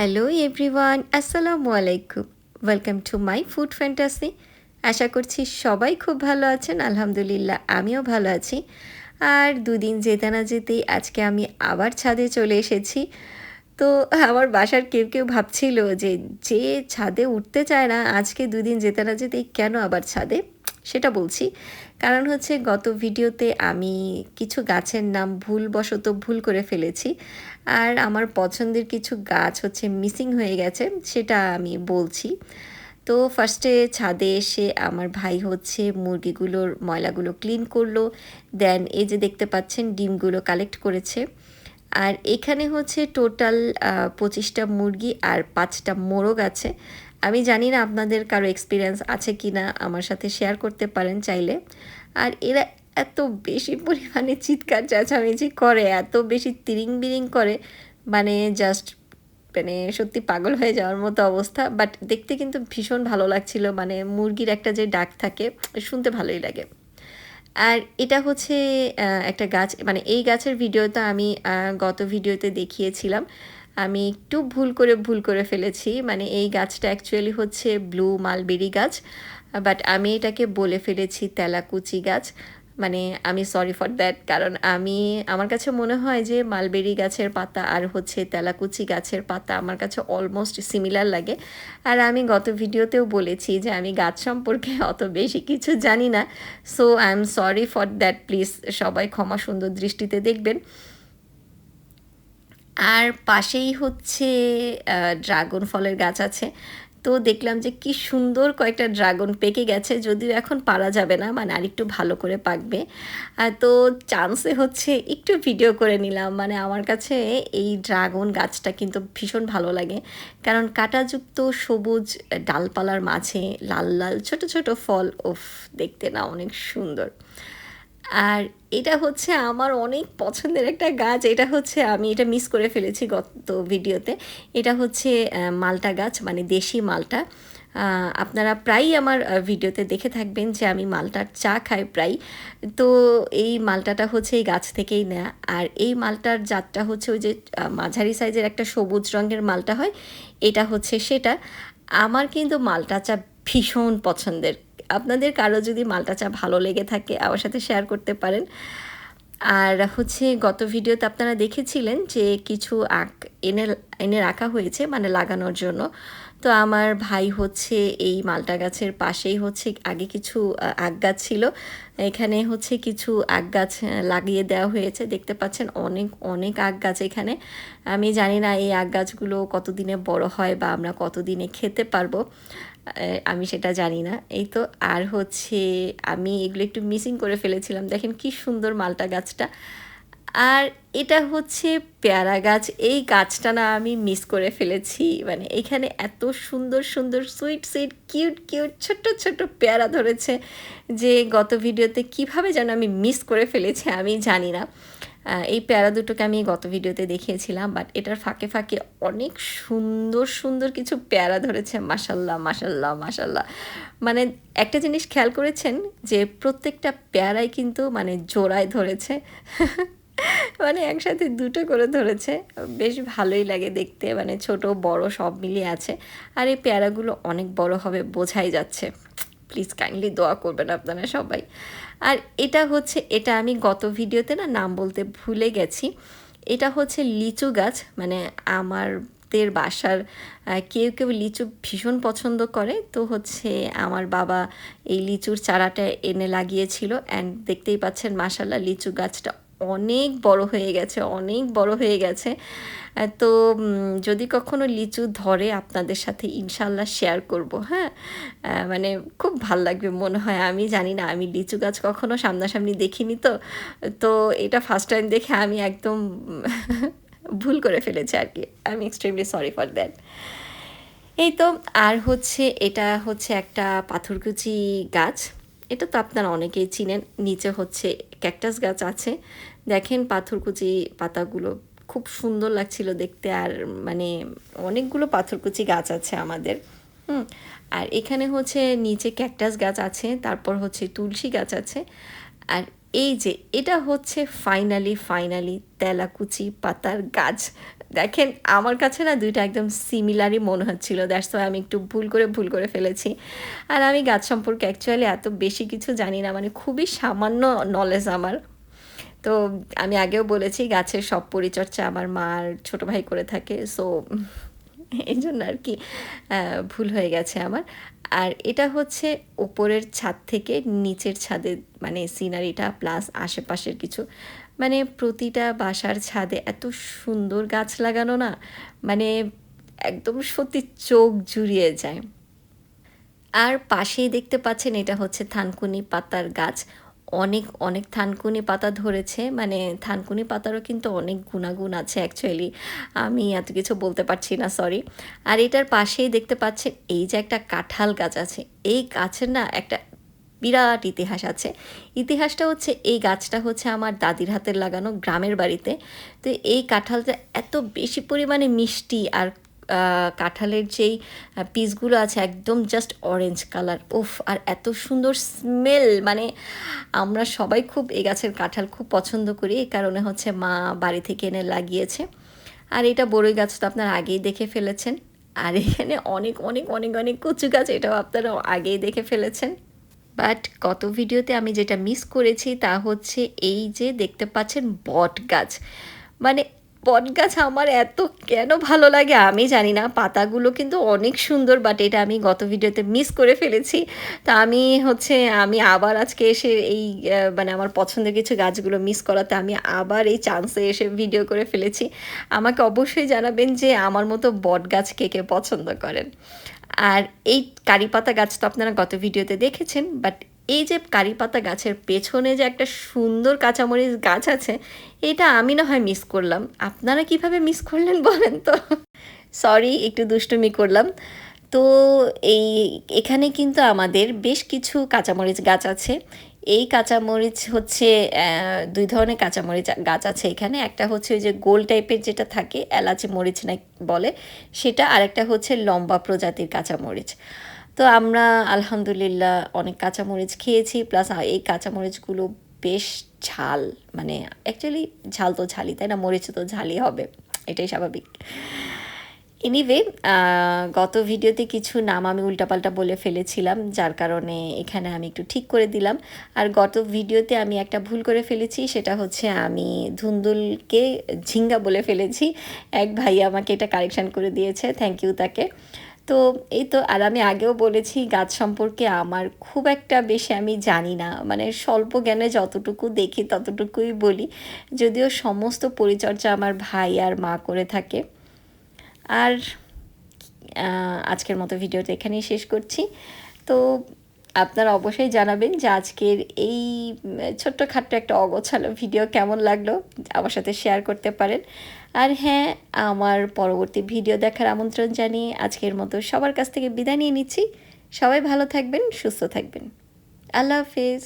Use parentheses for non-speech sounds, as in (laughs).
Hello everyone আসসালামু আলাইকুম welcome to my food fantasy আশা করছি সবাই খুব ভালো আছেন। আলহামদুলিল্লাহ, আমিও ভালো আছি। আর দুদিন যেতে না যেতেই আজকে আমি আবার ছাদে চলে এসেছি। তো আমার বাসার কেউ কেউ ভাবছিল যে যে ছাদে উঠতে চায় না, আজকে দুদিন যেতে না যেতেই কেন আবার ছাদে? সেটা বলছি। কারণ হচ্ছে গত ভিডিওতে আমি কিছু গাছের নাম ভুলবশত ভুল করে ফেলেছি। আর আমার পছন্দের কিছু গাছ হচ্ছে মিসিং হয়ে গেছে, সেটা আমি বলছি। তো ফার্স্টে ছাদে এসে আমার ভাই হচ্ছে মুরগিগুলোর ময়লাগুলো ক্লিন করল। দেন এই যে দেখতে পাচ্ছেন, ডিমগুলো কালেক্ট করেছে। আর এখানে হচ্ছে টোটাল পঁচিশটা মুরগি আর পাঁচটা মোরগ আছে। আমি জানি না আপনাদের কারও এক্সপিরিয়েন্স আছে কি না আমার সাথে শেয়ার করতে পারেন চাইলে। আর এরা এত বেশি পরিমাণে চিৎকার চেঁচামেচি করে, এত বেশি তিরিং বিরিং করে মানে জাস্ট মানে সত্যি পাগল হয়ে যাওয়ার মতো অবস্থা। বাট দেখতে কিন্তু ভীষণ ভালো লাগছিল মানে মুরগির একটা যে ডাক থাকে, শুনতে ভালোই লাগে। আর এটা হচ্ছে একটা গাছ মানে এই গাছের ভিডিওটা আমি গত ভিডিওতে দেখিয়েছিলাম। আমি একটু ভুল করে ভুল করে ফেলেছি। মানে এই গাছটা অ্যাকচুয়ালি হচ্ছে ব্লু মালবেরি গাছ বাট আমি এটাকে বলে ফেলেছি তেলাকুচি গাছ। মানে আমি সরি ফর দ্যাট কারণ আমি, আমার কাছে মনে হয় যে মালবেরি গাছের পাতা আর হচ্ছে তেলাকুচি গাছের পাতা আমার কাছে অলমোস্ট সিমিলার লাগে। আর আমি গত ভিডিওতেও বলেছি যে আমি গাছ সম্পর্কে (laughs) অত বেশি কিছু জানি না। So I am sorry for that please সবাই ক্ষমা সুন্দর দৃষ্টিতে দেখবেন। আর পাশেই হচ্ছে ড্রাগন ফলের গাছ আছে। তো দেখলাম যে কি সুন্দর কয়েকটা ড্রাগন পেকে গেছে, যদিও এখন পারা যাবে না মানে আরেকটু ভালো করে পাকবে। তো চান্সে হচ্ছে একটু ভিডিও করে নিলাম মানে আমার কাছে এই ড্রাগন গাছটা কিন্তু ভীষণ ভালো লাগে। কারণ কাটাযুক্ত সবুজ ডালপালার মাঝে লাল লাল ছোট ছোট ফল ওফ দেখতে না অনেক সুন্দর। আর এটা হচ্ছে আমার অনেক পছন্দের একটা গাছ। এটা হচ্ছে আমি এটা মিস করে ফেলেছি গত ভিডিওতে এটা হচ্ছে মালটা গাছ মানে দেশি মালটা। আপনারা প্রায়ই আমার ভিডিওতে দেখে থাকবেন যে আমি মালটার চা খাই প্রায় তো এই মালটাটা হচ্ছে এই গাছ থেকেই নেয়া। আর এই মালটার জাতটা হচ্ছে ওই যে মাঝারি সাইজের একটা সবুজ রঙের মালটা হয়। এটা হচ্ছে সেটা। আমার কিন্তু মালটা চা ভীষণ পছন্দের। আপনাদের কারও যদি মালটা চা ভালো লেগে থাকে, আমার সাথে শেয়ার করতে পারেন। আর হচ্ছে, গত ভিডিওতে আপনারা দেখেছিলেন যে কিছু আঁক এনে এনে রাখা হয়েছে মানে লাগানোর জন্য। তো আমার ভাই হচ্ছে এই মালটা গাছের পাশেই হচ্ছে, আগে কিছু আগ গাছ ছিল। এখানে হচ্ছে কিছু আগ গাছ লাগিয়ে দেওয়া হয়েছে। দেখতে পাচ্ছেন অনেক অনেক আগ গাছ এখানে। আমি জানি না এই আগ গাছগুলো কতদিনে বড় হয় বা আমরা কতদিনে খেতে পারব। আমি সেটা জানি না। এই তো, আর হচ্ছে আমি এগুলো একটু মিসিং করে ফেলেছিলাম। দেখেন কি সুন্দর মালটা গাছটা। আর এটা হচ্ছে পেয়ারা গাছ। এই গাছটা না আমি মিস করে ফেলেছি। মানে এখানে এত সুন্দর সুন্দর সুইট সুইট কিউট কিউট ছোট্ট ছোট্ট পেয়ারা ধরেছে যে গত ভিডিওতে কীভাবে যেন আমি মিস করে ফেলেছি আমি জানি না। এই পেয়ারা দুটোকে আমি গত ভিডিওতে দেখিয়েছিলাম বাট এটার ফাঁকে ফাঁকে অনেক সুন্দর সুন্দর কিছু পেয়ারা ধরেছে। মাসাল্লাহ মাসাল্লাহ মাসাল্লাহ মানে একটা জিনিস খেয়াল করেছেন যে প্রত্যেকটা পেয়ারাই কিন্তু মানে জোড়ায় ধরেছে। (laughs) মানে একসাথে দুটো করে ধরেছে। বেশ ভালোই লাগে দেখতে মানে ছোট, বড় সব মিলিয়ে আছে। আর এই পেয়ারাগুলো অনেক বড় হবে বোঝাই যাচ্ছে। প্লিজ কাইন্ডলি দোয়া করবেন আপনারা সবাই। আর এটা হচ্ছে, এটা আমি গত ভিডিওতে না নাম বলতে ভুলে গেছি। এটা হচ্ছে লিচু গাছ মানে আমারদের বাসার কেউ কেউ লিচু ভীষণ পছন্দ করে। তো হচ্ছে আমার বাবা এই লিচুর চারাটা এনে লাগিয়েছিল। অ্যান্ড দেখতেই পাচ্ছেন মাসাল্লাহ লিচু গাছটা অনেক বড় হয়ে গেছে, অনেক বড় হয়ে গেছে। তো যদি কখনো লিচু ধরে আপনাদের সাথে ইনশাল্লাহ শেয়ার করব হ্যাঁ? মানে খুব ভালো লাগবে মনে হয়। আমি জানি না, আমি লিচু গাছ কখনো সামনাসামনি দেখিনি তো। তো এটা ফার্স্ট টাইম দেখে আমি একদম (laughs) ভুল করে ফেলেছি আর কি। I am extremely sorry for that এই তো, আর হচ্ছে, এটা হচ্ছে একটা পাথরকুচি গাছ। এটা তো আপনারা অনেকেই চিনেন, নিচে হচ্ছে ক্যাকটাস গাছ আছে। দেখেন পাথরকুচি পাতাগুলো, খুব সুন্দর লাগছিল দেখতে আর মানে অনেকগুলো পাথরকুচি গাছ আছে আমাদের। হুম, আর এখানে হচ্ছে নিচে ক্যাকটাস গাছ আছে, তারপর হচ্ছে তুলসী গাছ আছে। আর এই যে, এটা হচ্ছে ফাইনালি ফাইনালি তেলাকুচি পাতার গাছ। দেখেন, আমার কাছে না দুইটা একদম সিমিলারই মনে হচ্ছিল। দ্যাটস আমি একটু ভুল করে ভুল করে ফেলেছি। আর আমি গাছ সম্পর্কে অ্যাকচুয়ালি এত বেশি কিছু জানি না মানে খুবই সামান্য নলেজ আমার। তো আমি আগেও বলেছি, গাছের সব পরিচর্যা আমার মার ছোট ভাই করে থাকে। সো এই জন্য আর কি ভুল হয়ে গেছে আমার। আর এটা হচ্ছে ওপরের ছাদ থেকে নিচের ছাদে মানে সিনারিটা প্লাস আশেপাশের কিছু। মানে প্রতিটা বাসার ছাদে এত সুন্দর গাছ লাগানো না মানে একদম সত্যি চোখ জুড়িয়ে যায়। আর পাশেই দেখতে পাচ্ছেন এটা হচ্ছে থানকুনি পাতার গাছ। অনেক অনেক থানকুনি পাতা ধরেছে মানে থানকুনি পাতারও কিন্তু অনেক গুণাগুণ আছে অ্যাকচুয়ালি আমি এত কিছু বলতে পারছি না সরি আর এটার পাশেই দেখতে পাচ্ছেন এই যে একটা কাঁঠাল গাছ আছে, এই গাছের না একটা বিরাট ইতিহাস আছে। ইতিহাসটা হচ্ছে, এই গাছটা হচ্ছে আমার দাদির হাতের লাগানো গ্রামের বাড়িতে। তো এই কাঁঠালটা এত বেশি পরিমাণে মিষ্টি আর কাঁঠালের যেই পিসগুলো আছে একদম জাস্ট অরেঞ্জ কালার উফ, আর এত সুন্দর স্মেল মানে আমরা সবাই খুব এই গাছের কাঁঠাল খুব পছন্দ করি, এই কারণে হচ্ছে মা বাড়ি থেকে এনে লাগিয়েছে। আর এটা বড়ই গাছ তো আপনারা আগেই দেখে ফেলেছেন। আর এখানে অনেক অনেক অনেক অনেক কচু গাছ, এটাও আপনারা আগেই দেখে ফেলেছেন। বাট গত ভিডিওতে আমি যেটা মিস করেছি তা হচ্ছে এই যে দেখতে পাচ্ছেন বট গাছ। মানে বট গাছ আমার এত কেন ভালো লাগে আমি জানি না, পাতাগুলো কিন্তু অনেক সুন্দর বাট এটা আমি গত ভিডিওতে মিস করে ফেলেছি। তা আমি হচ্ছে আমি আবার আজকে এসে এই মানে আমার পছন্দের কিছু গাছগুলো মিস করাতে আমি আবার এই চান্সে এসে ভিডিও করে ফেলেছি। আমাকে অবশ্যই জানাবেন যে আমার মতো বট গাছ কে কে পছন্দ করেন। আর এই কারি পাতা গাছ তো আপনারা গত ভিডিওতে দেখেছেন বাট এই যে কারি পাতা গাছের পেছনে যে একটা সুন্দর কাঁচামরিচ গাছ আছে, এটা আমি না হয় মিস করলাম। আপনারা কীভাবে মিস করলেন বলেন তো? সরি একটু দুষ্টুমি করলাম। তো এই, এখানে কিন্তু আমাদের বেশ কিছু কাঁচামরিচ গাছ আছে। এই কাঁচামরিচ হচ্ছে দুই ধরনের কাঁচামরিচ গাছ আছে এখানে। একটা হচ্ছে ওই যে গোল টাইপের যেটা থাকে, এলাচি মরিচ না বলে, সেটা আরেকটা হচ্ছে লম্বা প্রজাতির কাঁচামরিচ। তো আমরা আলহামদুলিল্লাহ অনেক কাঁচামরিচ খেয়েছি, প্লাস এই কাঁচামরিচগুলো বেশ ঝাল মানে অ্যাকচুয়ালি ঝাল তো ঝালই, তাই না? মরিচ তো ঝালই হবে, এটাই স্বাভাবিক। এনিওয়ে গত ভিডিওতে কিছু নাম আমি উল্টাপাল্টা বলে ফেলেছিলাম, যার কারণে এখানে আমি একটু ঠিক করে দিলাম। আর গত ভিডিওতে আমি একটা ভুল করে ফেলেছি, সেটা হচ্ছে আমি ধুন্দুলকে ঝিঙ্গা বলে ফেলেছি। এক ভাই আমাকে এটা কারেকশান করে দিয়েছে থ্যাংক ইউ তাকে। তো এই তো, আর আমি আগেও বলেছি, গাছ সম্পর্কে আমার খুব একটা বেশি আমি জানি না। মানে স্বল্প জ্ঞানে যতটুকু দেখি, ততটুকুই বলি। যদিও সমস্ত পরিচর্যা আমার ভাই আর মা করে থাকে। আর আজকের মতো ভিডিওটা এখানেই শেষ করছি। তো আপনারা অবশ্যই জানাবেন যে আজকের এই ছোট্টখাট্ট একটা অগোছালো ভিডিও কেমন লাগল, আমার সাথে শেয়ার করতে পারেন। আর হ্যাঁ আমার পরবর্তী ভিডিও দেখার আমন্ত্রণ জানিয়ে আজকের মতো সবার কাছ থেকে বিদায় নিয়ে নিচ্ছি। সবাই ভালো থাকবেন, সুস্থ থাকবেন। আল্লাহ হাফিজ।